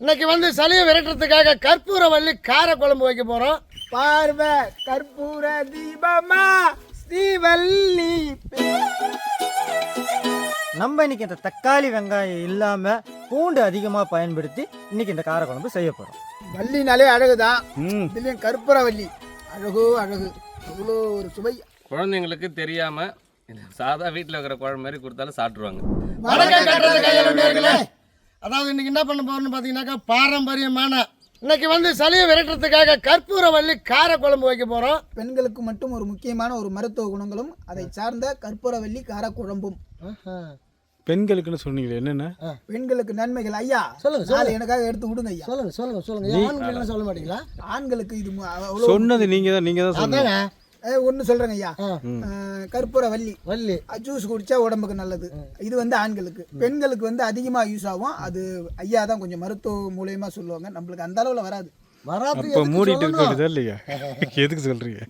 இன்னைக்கு வந்து சளியை விரட்டுறதுக்காக கற்பூரவள்ளி கார குழம்பு வைக்க போகிறோம் பார்வை கற்பூர தீபமா ஸ்ரீவல்லி நம்ம இன்னைக்கு இந்த தக்காளி வெங்காயம் இல்லாமல் பூண்டு அதிகமாக பயன்படுத்தி இன்னைக்கு இந்த காரக்குழம்பு செய்ய போகிறோம் வள்ளினாலே அழகுதான் இதுலயும் கற்பூர வள்ளி அழகோ அழகு. அவ்வளோ ஒரு சுவை. குழந்தைங்களுக்கு தெரியாம சாதா வீட்டில் இருக்கிற குழம்பு மாதிரி கொடுத்தாலும் சாப்பிட்ருவாங்க அதாவது இன்னைக்கு என்ன பண்ண போறோம்னு பார்த்தீங்கன்னாக்கா பாரம்பரியமான இன்னைக்கு வந்து சளியை விரட்டுறதுக்காக கற்பூரவள்ளி கார குழம்பு வைக்க போகிறோம் பெண்களுக்கு மட்டும் ஒரு முக்கியமான ஒரு மருத்துவ குணங்களும் அதை சார்ந்த கற்பூரவள்ளி காரக்குழம்பும். பெண்களுக்குன்னு சொன்னீங்களே என்னென்ன? பெண்களுக்கு நன்மைகள் ஐயா சொல்லுங்க, நாலு எனக்காக எடுத்து விடுங்க ஐயா. சொல்லுங்க சொல்லுங்க சொல்லுங்க. ஆண்கள் சொல்ல மாட்டீங்களா? ஆண்களுக்கு இது சொன்னது நீங்க தான் நீங்க தான் சொன்னீங்க. ஒன்று சொல்றேங்க ஐயா. கற்பூர வள்ளி. வள்ளி. ஜூஸ் குடிச்சா உடம்புக்கு நல்லது. இது வந்து ஆண்களுக்கு. பெண்களுக்கு வந்து அதிகமாக யூஸ் ஆகும். அது ஐயா தான் கொஞ்சம் மருத்துவ மூலியமா சொல்லுவாங்க. நம்மளுக்கு அந்த அளவில் வராது. வராது. அப்ப மூடிட்டு இல்லையா? எதுக்கு சொல்றீங்க?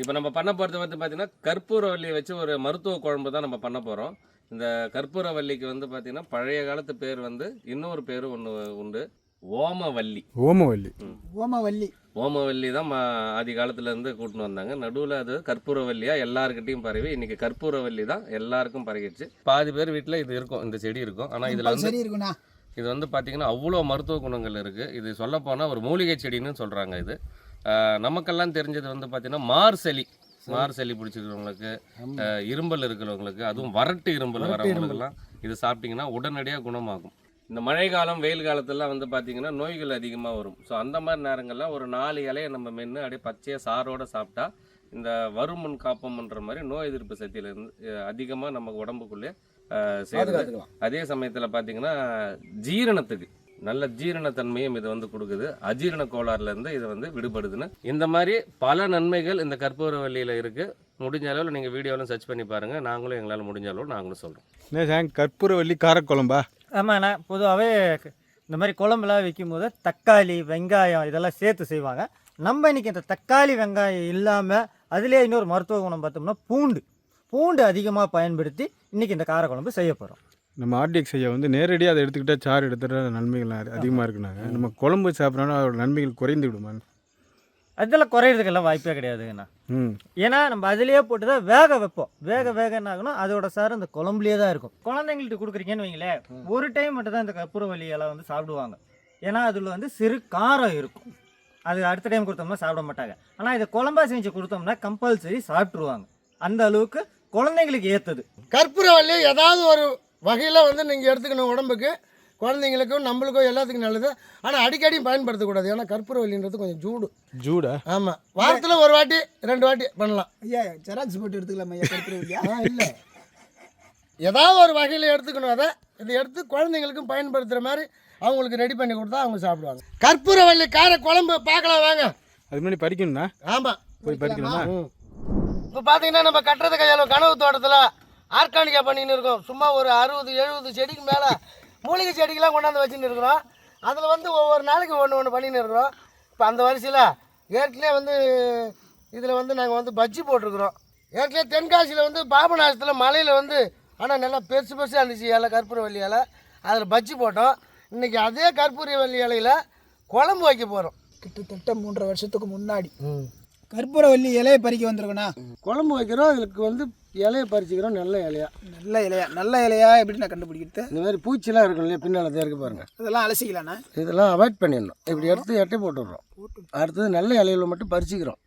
இப்போ நம்ம பண்ண போகிறது வந்து பார்த்தீங்கன்னா கற்பூரவல்லியை வச்சு ஒரு மருத்துவ குழம்பு தான் நம்ம பண்ண போகிறோம் இந்த கற்பூரவல்லிக்கு வந்து பார்த்தீங்கன்னா பழைய காலத்து பேர் வந்து இன்னொரு பேர் ஒன்று உண்டு. ஓமவல்லி. ஓமவல்லி. ஓமவல்லி. ஓமவல்லி தான் ம- ஆதி காலத்துல இருந்து கூட்டின்னு வந்தாங்க. நடுவில் அது கற்பூரவல்லியா? எல்லாருக்கிட்டையும் பரவி. இன்னைக்கு கற்பூரவல்லி தான் எல்லாருக்கும் பரவிடுச்சு பாதி பேர் வீட்டில் இது இருக்கும் இந்த செடி இருக்கும். ஆனால் இதில் வந்து இது வந்து பார்த்தீங்கன்னா அவ்வளோ மருத்துவ குணங்கள் இருக்குது இது சொல்லப்போனால் ஒரு மூலிகை செடின்னு சொல்கிறாங்க இது. ஆஹ் நமக்கெல்லாம் தெரிஞ்சது வந்து பார்த்தீங்கன்னா மார்சளி மார்சளி பிடிச்சிருக்கிறவங்களுக்கு ஆஹ் இரும்பல் இருக்கிறவங்களுக்கு அதுவும் வறட்டு இரும்பல் வரவங்களுக்கெல்லாம் இது சாப்பிட்டீங்கன்னா உடனடியாக குணமாகும். இந்த மழை காலம் வெயில் காலத்துலலாம் வந்து பார்த்தீங்கன்னா நோய்கள் அதிகமாக வரும். ஸோ அந்த மாதிரி நேரங்களில் ஒரு நாலு இலையை நம்ம மென்று அப்படியே பச்சையாக சாரோட சாப்பிட்டா இந்த வருமுன் காப்பம்ன்ற மாதிரி நோய் எதிர்ப்பு சக்தியிலேருந்து அதிகமாக நம்ம உடம்புக்குள்ளே சேருது. அதே சமயத்தில் பார்த்தீங்கன்னா ஜீரணத்துக்கு நல்ல ஜீரணத்தன்மையும் இது வந்து கொடுக்குது. அஜீரண கோளாறுல இருந்து இது வந்து விடுபடுதுன்னு. இந்த மாதிரி பல நன்மைகள் இந்த கற்பூரவல்லியில் இருக்குது முடிஞ்ச அளவில் நீங்கள் வீடியோலாம் சர்ச் பண்ணி பாருங்கள் நாங்களும் எங்களால் முடிஞ்ச அளவு நாங்களும் சொல்கிறோம் கற்பூரவல்லி காரக்குழம்பா? ஆமாண்ணா பொதுவாகவே இந்த மாதிரி குழம்புலாம் வைக்கும் போது தக்காளி வெங்காயம் இதெல்லாம் சேர்த்து செய்வாங்க. நம்ம இன்றைக்கி இந்த தக்காளி வெங்காயம் இல்லாமல் அதிலே இன்னொரு மருத்துவ குணம் பார்த்தோம்னா பூண்டு. பூண்டு அதிகமாக பயன்படுத்தி இன்னைக்கு இந்த காரக்குழம்பு செய்ய போகிறோம் நம்ம ஆர்டிஎக்ஸ் ஐயா வந்து நேரடியாக அதை எடுத்துக்கிட்டால் சாறு எடுத்துட்டா நன்மைகள் அதிகமாக இருக்குனாங்க. நம்ம குழம்பு சாப்பிட்றோன்னா அதோட நன்மைகள் குறைந்து விடுமா அதெல்லாம் குறையிறதுக்கெல்லாம் வாய்ப்பே கிடையாதுங்கண்ணா. ம். ஏன்னா நம்ம அதுலேயே போட்டு தான் வேக வைப்போம். வேக வேக என்ன ஆகணும் அதோட சார் அந்த குழம்புலேயே தான் இருக்கும். குழந்தைங்கள்ட்ட கொடுக்குறீங்கன்னு வைங்களேன் ஒரு டைம் மட்டும் தான் இந்த கற்பூரவல்லி இலை வந்து சாப்பிடுவாங்க. ஏன்னா அதில் வந்து சிறு காரம் இருக்கும். அது அடுத்த டைம் கொடுத்தோம்னா சாப்பிட மாட்டாங்க. ஆனால் இதை குழம்பா செஞ்சு கொடுத்தோம்னா கம்பல்சரி சாப்பிட்ருவாங்க அந்த அளவுக்கு குழந்தைங்களுக்கு ஏற்றது கற்பூரவள்ளி ஏதாவது ஒரு வகையில் வந்து நீங்கள் எடுத்துக்கணும் உடம்புக்கு. குழந்தைங்களுக்கும் நம்மளுக்கும் எல்லாத்துக்கும் நல்லது. ஆனால் அடிக்கடி பயன்படுத்தக்கூடாது. ஏன்னா கற்பூரவல்லின்றது கொஞ்சம் சூடு ஜூடா? ஆமாம் வாரத்தில் ஒரு வாட்டி ரெண்டு வாட்டி பண்ணலாம். ஐயா ஜெராக்ஸ் போட்டு எடுத்துக்கலாம் ஐயா கற்பூர வள்ளியா? ஆ இல்லை. ஏதாவது ஒரு வகையில் எடுத்துக்கணும் அதை. இதை எடுத்து குழந்தைங்களுக்கும் பயன்படுத்துகிற மாதிரி அவங்களுக்கு ரெடி பண்ணி கொடுத்தா அவங்க சாப்பிடுவாங்க. கற்பூரவள்ளி கார குழம்பு பார்க்கலாம் வாங்க. அது முன்னாடி பறிக்கணும்னா ஆமாம் போய் பறிக்கணுமா இப்போ பார்த்தீங்கன்னா நம்ம கட்டுறது கையால் கனவு தோட்டத்தில் ஆர்கானிக்கா பண்ணின்னு இருக்கோம். சும்மா ஒரு அறுபது எழுபது செடிக்கு மேலே மூலிகை செடிக்கெல்லாம் கொண்டாந்து வச்சுன்னு இருக்கிறோம். அதில் வந்து ஒவ்வொரு நாளைக்கு ஒன்று ஒன்று பண்ணின்னு இருக்கிறோம். இப்போ அந்த வரிசையில் ஏற்கனவே வந்து இதில் வந்து நாங்கள் வந்து பஜ்ஜி போட்டிருக்கிறோம். ஏற்கனவே தென்காசியில் வந்து பாபநாசத்தில் மலையில் வந்து ஆனால் நல்லா பெருசு பெருசாக இருந்துச்சு இலை கற்பூரவள்ளி இலை. அதில் பஜ்ஜி போட்டோம். இன்றைக்கி அதே கற்பூரவள்ளி இலையில் குழம்பு வைக்க போகிறோம் கிட்டத்தட்ட மூன்றரை வருஷத்துக்கு முன்னாடி. கற்பூரவள்ளி இலையை பறிக்க வந்திருக்கண்ணா. குழம்பு வைக்கிறோம் இதுக்கு வந்து இலையை பறிச்சுக்கிறோம் நல்ல இலையா? நல்ல இலையா? நல்ல இலையா? எப்படி நான் கண்டுபிடிக்கிறது? இந்த மாதிரி பூச்சிலாம் இருக்கும் இல்லையா பின்னால் இருக்கு பாருங்க. அதெல்லாம் அலசிக்கலாண்ணா. இதெல்லாம் அவாய்ட் பண்ணிடணும். இப்படி எடுத்து எட்டை போட்டுடுறோம். அடுத்தது நல்ல இலையில மட்டும் பறிச்சுக்கிறோம்.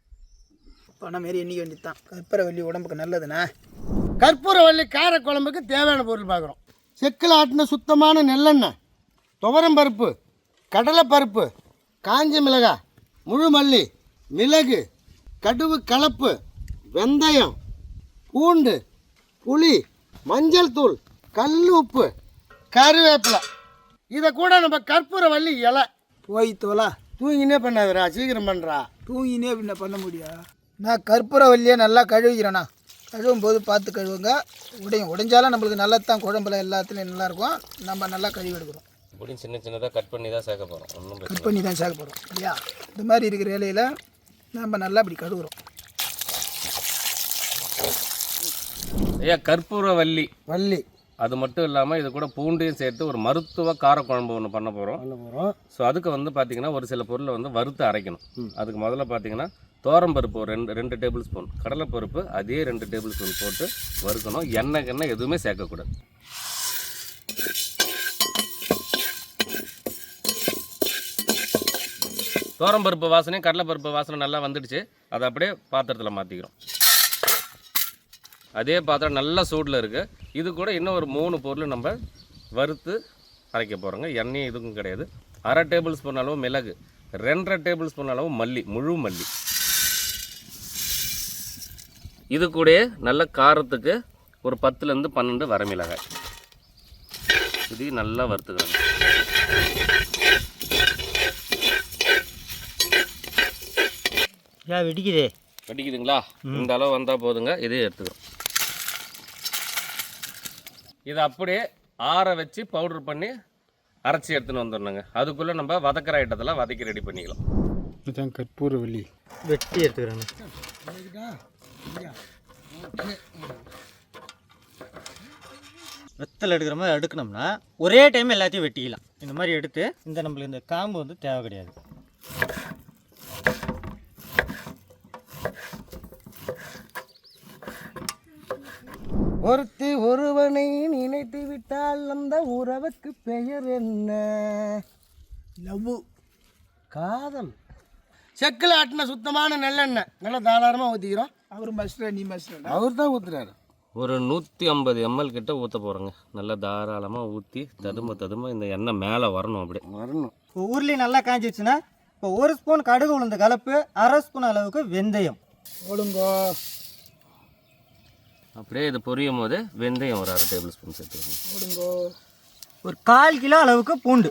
பணம் மாரி எண்ணிக்க வேண்டியது தான் கற்பூரவள்ளி உடம்புக்கு நல்லதுண்ணா. கற்பூரவள்ளி கார குழம்புக்கு தேவையான பொருள் பார்க்குறோம். செக்கில் ஆட்டின சுத்தமான நெல்லெண்ணெய் துவரம் பருப்பு கடலைப்பருப்பு காஞ்ச மிளகாய் முழு மல்லி மிளகு கடுகு கலப்பு வெந்தயம் பூண்டு புளி மஞ்சள் தூள் கல் உப்பு கருவேப்பிலை. இதை கூட நம்ம கற்பூரவள்ளி இலை. போய் தோலா. தூங்கினே பண்ணாதடா சீக்கிரம் பண்ணுறா தூங்கினே நான் பண்ண முடியும் நான் கற்பூரவல்லியை நல்லா கழுவிக்கிறேண்ணா கழுவும் போது பார்த்து கழுவுங்க. உடையும் உடைஞ்சாலும் நம்மளுக்கு நல்லது தான் குழம்புல எல்லாத்துலேயும் நல்லாயிருக்கும். நம்ம நல்லா கழுவி எடுக்கிறோம் இப்படி சின்ன சின்னதாக கட் பண்ணி தான் சேர்க்க போகிறோம் கட் பண்ணி தான் சேர்க்க போகிறோம் இல்லையா? இந்த மாதிரி இருக்கிற இலையில நம்ம நல்லா இப்படி கழுவுறோம். ஐயா கற்பூரவல்லி வள்ளி. அது மட்டும் இல்லாமல் இது கூட பூண்டையும் சேர்த்து ஒரு மருத்துவ காரக்குழம்பு ஒன்று பண்ண போகிறோம் பண்ண போகிறோம் ஸோ அதுக்கு வந்து பார்த்தீங்கன்னா ஒரு சில பொருளை வந்து வறுத்து அரைக்கணும். அதுக்கு முதல்ல பார்த்தீங்கன்னா பருப்பு ஒரு ரெண்டு ரெண்டு டேபிள் ஸ்பூன் கடலைப்பருப்பு அதே ரெண்டு டேபிள் ஸ்பூன் போட்டு வறுக்கணும். எண்ணெய் எண்ணெய் எதுவுமே சேர்க்கக்கூடாது. பருப்பு வாசனையும் கடலைப்பருப்பு வாசனை நல்லா வந்துடுச்சு. அதை அப்படியே பாத்திரத்தில் மாற்றிக்கிறோம் அதே பாத்திரம் நல்லா சூடில் இருக்குது இது கூட இன்னும் ஒரு மூணு பொருள் நம்ம வறுத்து அரைக்க போகிறோங்க எண்ணெயும் இதுக்கும் கிடையாது. அரை டேபிள் ஸ்பூன் அளவு மிளகு ரெண்டரை டேபிள் ஸ்பூன் அளவு மல்லி முழு மல்லி. இது கூடயே நல்ல காரத்துக்கு ஒரு பத்துலேருந்து பன்னெண்டு வரமிளகாய். இதையும் நல்லா வறுத்துக்கிறாங்க ஏன் வெடிக்குதே. வெடிக்குதுங்களா? இந்த அளவு வந்தால் போதுங்க. இதையும் எடுத்துக்கிறோம் இதை அப்படியே ஆற வச்சு பவுடர் பண்ணி அரைச்சி எடுத்துன்னு வந்துடணுங்க. அதுக்குள்ளே நம்ம வதக்கிற ஐட்டத்தெல்லாம் வதக்கி ரெடி பண்ணிக்கலாம். இதுதான் கற்பூரவல்லி வெட்டி எடுத்துக்கிறேன். வெத்தலை எடுக்கிற மாதிரி எடுக்கணும்னா ஒரே டைம் எல்லாத்தையும் வெட்டிக்கலாம். இந்த மாதிரி எடுத்து இந்த நம்மளுக்கு இந்த காம்பு வந்து தேவை கிடையாது. ஒருத்தி ஒருவனை நினைத்து விட்டால் அந்த உறவுக்கு பெயர் என்ன? லவ் காதல். செக்கில் ஆட்டின சுத்தமான நல்லெண்ணெய் நல்லா தாராளமாக ஊற்றிக்கிறோம் அவர் மஸ்டர் நீ மஸ்டர் அவர் தான் ஊற்றுறாரு ஒரு நூற்றி ஐம்பது எம்எல் கிட்ட ஊற்ற போகிறோங்க நல்லா தாராளமாக ஊற்றி ததும்ப ததும்ப இந்த எண்ணெய் மேலே வரணும் அப்படியே. வரணும். இப்போ ஊர்லேயும் நல்லா காஞ்சிச்சுன்னா இப்போ ஒரு ஸ்பூன் கடுகு உளுந்த கலப்பு அரை ஸ்பூன் அளவுக்கு வெந்தயம். ஒழுங்கோ அப்படியே இது பொரியும் போது வெந்தயம் ஒரு அரை டேபிள் ஸ்பூன் சேர்த்துக்கணும் ஒரு கால் கிலோ அளவுக்கு பூண்டு.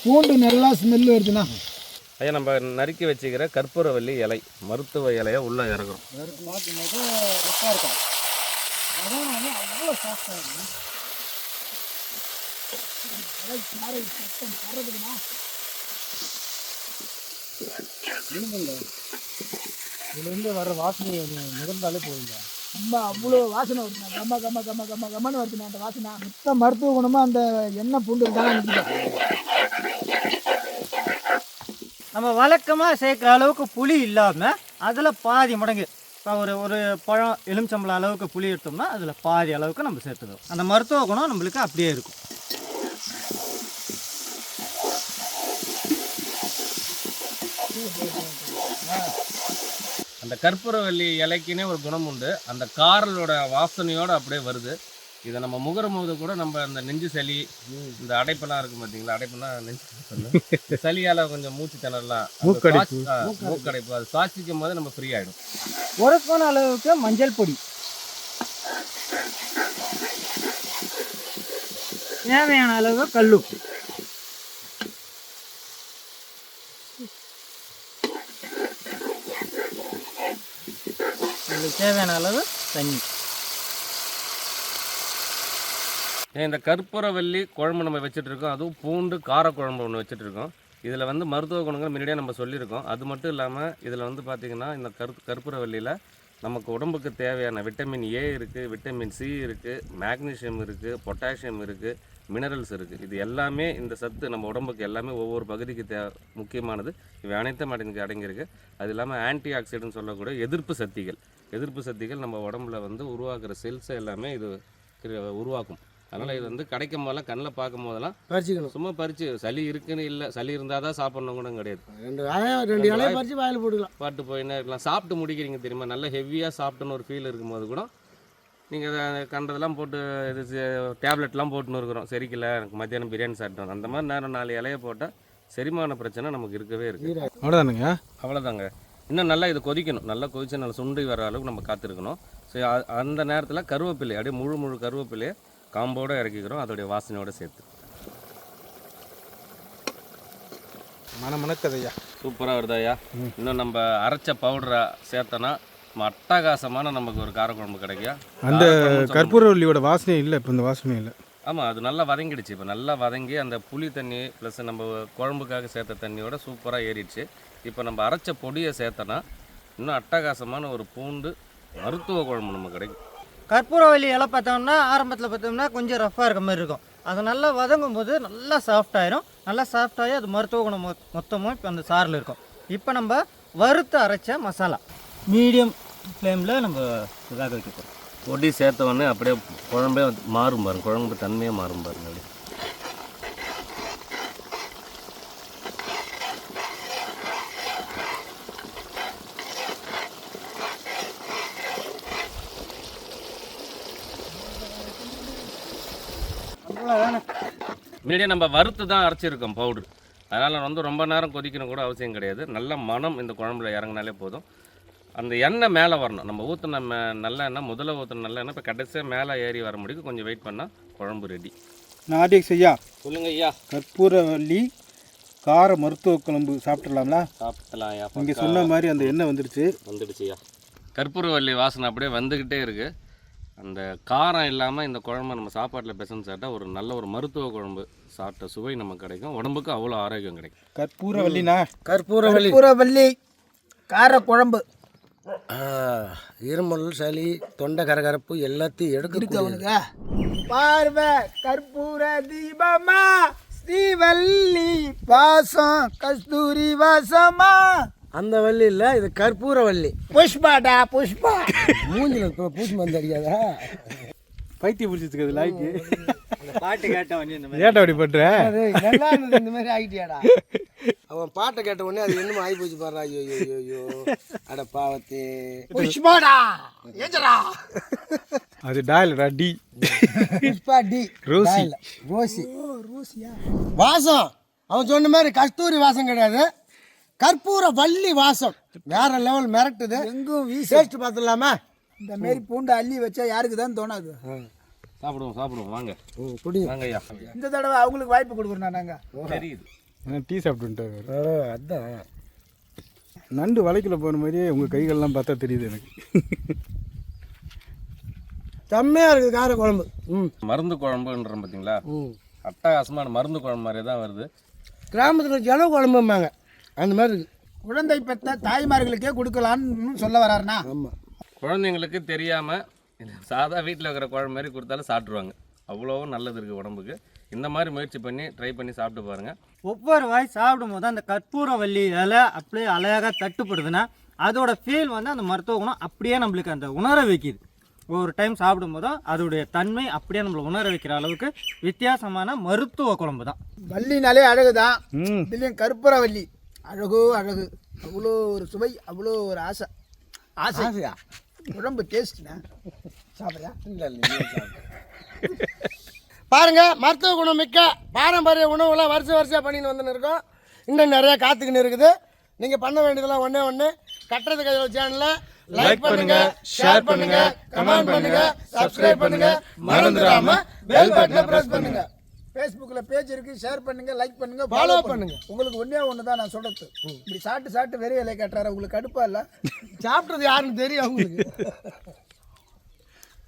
பூண்டு நல்லா ஸ்மெல் வருதுண்ணா ஐயா நம்ம நறுக்கி வச்சுக்கிற கற்பூரவல்லி இலை மருத்துவ இலையை உள்ளே இறக்குறோம் இதுலேருந்து வர வாசனை முகர்ந்தாலே போதுங்க. ரொம்ப அவ்வளோ வாசனை வருதுண்ணா. கம்ம கம்ம கம்ம கம்ம கம்மன்னு வருதுண்ணா அந்த வாசனை. மொத்த மருத்துவ குணமாக அந்த எண்ணெய் பூண்டு இருந்தாலும் நிற்குது நம்ம வழக்கமாக சேர்க்குற அளவுக்கு புளி இல்லாமல் அதில் பாதி மடங்கு இப்போ ஒரு ஒரு பழம் எலுமிச்சம்பழம் அளவுக்கு புளி எடுத்தோம்னா அதில் பாதி அளவுக்கு நம்ம சேர்த்துக்கணும் அந்த மருத்துவ குணம் நம்மளுக்கு அப்படியே இருக்கும். அந்த கற்பூரவல்லி இலைக்குனே ஒரு குணம் உண்டு. அந்த காரலோட வாசனையோட அப்படியே வருது. இதை நம்ம முகரும் போது கூட நம்ம அந்த நெஞ்சு சளி இந்த அடைப்பெல்லாம் இருக்கும் பார்த்தீங்களா அடைப்புனா நெஞ்சு. சளியால கொஞ்சம் மூச்சு திணறலாம். மூக்கடைப்பு. அது சுவாசிக்கும் போது நம்ம ஃப்ரீ ஆகிடும் ஒரு ஸ்பூன் அளவுக்கு மஞ்சள் பொடி. தேவையான அளவு கல்லுப்பு இதுக்கு தேவையான அளவு தண்ணி. இந்த கற்பூரவல்லி குழம்பு நம்ம வச்சுட்ருக்கோம். அதுவும் பூண்டு காரக்குழம்பு ஒன்று வச்சுட்ருக்கோம். இதில் வந்து மருத்துவ குணங்கள் முன்னாடியே நம்ம சொல்லியிருக்கோம். அது மட்டும் இல்லாமல் இதில் வந்து பார்த்திங்கன்னா இந்த கரு கற்பூரவல்லியில் நமக்கு உடம்புக்கு தேவையான விட்டமின் ஏ இருக்குது விட்டமின் சி இருக்குது மேக்னீசியம் இருக்குது பொட்டாசியம் இருக்குது மினரல்ஸ் இருக்குது இது எல்லாமே இந்த சத்து நம்ம உடம்புக்கு எல்லாமே ஒவ்வொரு பகுதிக்கு தே முக்கியமானது. இவை அனைத்தும் அடங்கி அடங்கியிருக்கு. அது இல்லாமல் ஆன்டி ஆக்சிடென்ட் சொல்லக்கூடிய எதிர்ப்பு சக்திகள். எதிர்ப்பு சக்திகள் நம்ம உடம்புல வந்து உருவாக்குற செல்ஸை எல்லாமே இது கிரி- உருவாக்கும். அதனால் இது வந்து கிடைக்கும் போதெல்லாம் கண்ணில் பார்க்கும் போதெல்லாம் பறிச்சுக்கணும். சும்மா பறிச்சு சளி இருக்குன்னு இல்லை. சளி இருந்தால் தான் சாப்பிட்ணும் கூட கிடையாது. ரெண்டு ரெண்டு இலையை பறித்து வாயில் போட்டுக்கலாம். பாட்டு போயின்னே இருக்கலாம். சாப்பிட்டு முடிக்கிறீங்க தெரியுமா? நல்ல ஹெவியாக சாப்பிட்டுன்னு ஒரு ஃபீல் இருக்கும்போது கூட நீங்கள் கண்டதெல்லாம் போட்டு இது டேப்லெட்லாம் போட்டுன்னு இருக்கிறோம். சரிக்கல எனக்கு மத்தியானம் பிரியாணி சாப்பிட்டோம் அந்த மாதிரி நேரம் நாலு இலையை போட்டால் செரிமான பிரச்சனை நமக்கு இருக்கவே இருக்குது. அவ்வளோதானுங்க அவ்வளோதாங்க இன்னும் நல்லா இது கொதிக்கணும். நல்லா கொதிச்சு நல்லா சுண்டி வர அளவுக்கு நம்ம காத்திருக்கணும். ஸோ அந்த நேரத்தில் கருவேப்பிலை அப்படியே முழு முழு கருவேப்பிலையை காம்போட இறக்கிக்கிறோம். அதோடைய வாசனையோட சேர்த்து. மன மணக்கதையா சூப்பராக வருதாயா இன்னும் நம்ம அரைச்ச பவுடரை சேர்த்தோன்னா அட்டகாசமான நமக்கு ஒரு காரக்குழம்பு கிடைக்கும் அந்த கற்பூரவல்லியோட வாசனையே இல்லை இப்போ இந்த வாசனையும் இல்லை. ஆமாம் அது நல்லா வதங்கிடுச்சு. இப்போ நல்லா வதங்கி அந்த புளி தண்ணி ப்ளஸ் நம்ம குழம்புக்காக சேர்த்த தண்ணியோட சூப்பராக ஏறிடுச்சு. இப்போ நம்ம அரைச்ச பொடியை சேர்த்தனா இன்னும் அட்டகாசமான ஒரு பூண்டு மருத்துவ குழம்பு நம்ம கிடைக்கும். கற்பூரவள்ளி இலை பார்த்தோம்னா ஆரம்பத்தில் பார்த்தோம்னா கொஞ்சம் ரஃப்பாக இருக்க மாதிரி இருக்கும். அது நல்லா வதங்கும் போது நல்லா சாஃப்ட் ஆயிரும். நல்லா சாஃப்ட் ஆகி அது மருத்துவ குணம் மொத்தமும் இப்போ அந்த சாறில் இருக்கும். இப்போ நம்ம வறுத்து அரைச்ச மசாலா. மீடியம் ஃப்ளேமில் நம்ம இதாக வைக்க போகிறோம் பொடி சேர்த்த உடனே அப்படியே குழம்பே மாறும் பாருங்க. குழம்பு தன்மையே மாறும் பாருங்க. அப்படியே மீடியம் நம்ம வறுத்து தான் அரைச்சிருக்கோம் பவுடர் அதனால் வந்து ரொம்ப நேரம் கொதிக்கணும் கூட அவசியம் கிடையாது. நல்ல மனம் இந்த குழம்புல இறங்கினாலே போதும். அந்த எண்ணெய் மேலே வரணும். நம்ம ஊற்றின மே நல்ல எண்ணெய் முதல்ல ஊற்றின நல்ல எண்ணெய் இப்போ கடைசியாக மேலே ஏறி வர முடியும் கொஞ்சம் வெயிட் பண்ணால் குழம்பு ரெடி நாட்டிக் ஐயா சொல்லுங்க ஐயா. கற்பூரவல்லி கார மருத்துவ குழம்பு சாப்பிட்றலாம்ல சாப்பிடலாம் ஐயா. நீங்கள் சொன்ன மாதிரி அந்த எண்ணெய் வந்துடுச்சு. வந்துடுச்சுயா கற்பூரவல்லி வாசனை அப்படியே வந்துக்கிட்டே இருக்குது அந்த காரம் இல்லாமல் இந்த குழம்பு நம்ம சாப்பாட்டில் பிசைஞ்சு சாப்பிட்டா ஒரு நல்ல ஒரு மருத்துவ குழம்பு சாப்பிட்ட சுவை நமக்கு கிடைக்கும். உடம்புக்கு அவ்வளோ ஆரோக்கியம் கிடைக்கும். கற்பூரவல்லினா கற்பூரவள்ளி. கற்பூரவல்லி கார குழம்பு. இருமல் சளி தொண்டை கரகரப்பு எல்லாத்தையும் எடுக்க பார்வை கற்பூர தீபமா? ஸ்ரீவல்லி வாசம் கஸ்தூரி வாசமா? அந்த வள்ளி இல்லை இது கற்பூரவள்ளி புஷ்பாடா புஷ்பா. மூஞ்சில பூச்சி மருந்து அடிக்காதா? பைத்தியம் பிடிச்சிருக்கு அது லாய்க்கு பாட்டு மாதிரி. ஏட்டா அப்படி பண்ற? நல்லா இருந்தது இந்த மாதிரி ஆகிட்டியாடா அவன் பாட்டை கேட்ட உடனே அது என்னமோ ஆகி போச்சு பாரு ஐயோ ஐயோ ஐயோ அட பாவத்தே. புஷ்பாடா ஏஜரா அது டாயில்டா டி. புஷ்பா டி. ரோசி. ரோசி. வாசம். அவன் சொன்ன மாதிரி கஸ்தூரி வாசம் கிடையாது. கற்பூர வள்ளி வாசம். வேற லெவல் மிரட்டுது. எங்கும் வீசி. டேஸ்ட் பார்த்துடலாமா? இந்த மாரி பூண்டை அள்ளி வச்சா யாருக்கு தான் தோணாது சாப்பிடுவோம் சாப்பிடுவோம். வாங்க. ம் குடிங்க. வாங்க ஐயா. இந்த தடவை அவங்களுக்கு வாய்ப்பு கொடுக்குறோம் நாங்க. தெரியுது. டீ சாப்பிட்டுட்டாரு ஓ அதான். நண்டு வலைக்குள்ள போன மாதிரியே உங்கள் கைகள்லாம் பார்த்தா தெரியுது எனக்கு. செம்மையாக இருக்குது கார குழம்பு. ம். மருந்து குழம்புன்றோம் பார்த்தீங்களா ம். அட்டகாசமான மருந்து குழம்பு மாதிரியே தான் வருது. கிராமத்தில் ஜன குழம்பும்பாங்க. அந்த மாதிரி குழந்தை பெற்ற தாய்மார்களுக்கே கொடுக்கலான்னு சொல்ல வராருண்ணா. ஆமாம் குழந்தைங்களுக்கு தெரியாமல் சாதா வீட்டில் இருக்கிற குழம்பு மாதிரி கொடுத்தாலும் சாப்பிட்ருவாங்க அவ்வளோ நல்லது இருக்குது உடம்புக்கு. இந்த மாதிரி முயற்சி பண்ணி ட்ரை பண்ணி சாப்பிட்டு பாருங்கள் ஒவ்வொரு வாய் சாப்பிடும் போது அந்த கற்பூரவள்ளி இலை அப்படியே அழகாக தட்டுப்படுதுன்னா அதோட ஃபீல் வந்து அந்த மருத்துவ குணம் அப்படியே நம்மளுக்கு அந்த உணர வைக்குது. ஒரு டைம் சாப்பிடும் போதும் அதோடைய தன்மை அப்படியே நம்மளை உணர வைக்கிற அளவுக்கு வித்தியாசமான மருத்துவ குழம்பு தான் வள்ளினாலே அழகுதான். ம். இதுலேயும் கற்பூரவல்லி அழகோ அழகு. அவ்வளோ ஒரு சுவை அவ்வளோ ஒரு ஆசை. ஆசை. ஆசையா? உடம்பு டேஸ்ட்ண்ணா சாப்பிட்றியா? இல்லை இல்லை பாருங்க மருத்துவ குணம் மிக்க பாரம்பரிய உணவுலாம் வருஷ வருஷம் பண்ணின்னு வந்துன்னு இருக்கோம். இன்னும் நிறைய காத்துக்கின்னு இருக்குது. நீங்கள் பண்ண வேண்டியதெல்லாம் ஒன்றே ஒன்று கட்டுறது கையில் சேனலை லைக் பண்ணுங்க ஷேர் பண்ணுங்க கமெண்ட் பண்ணுங்க சப்ஸ்கிரைப் பண்ணுங்க. மறந்துடாம பெல் பட்டனை பிரஸ் பண்ணுங்க. ஃபேஸ்புக்கில் பேஜ் இருக்கு ஷேர் பண்ணுங்க லைக் பண்ணுங்க Follow ஃபாலோ பண்ணுங்க. பண்ணுங்க. உங்களுக்கு ஒன்றே ஒன்று தான் நான் சொல்றது. இப்படி சாப்பிட்டு சாப்பிட்டு வெறிய இலை கட்டுறாரு உங்களுக்கு கடுப்பா இல்லை? சாப்பிட்றது யாருன்னு தெரியும் அவங்களுக்கு.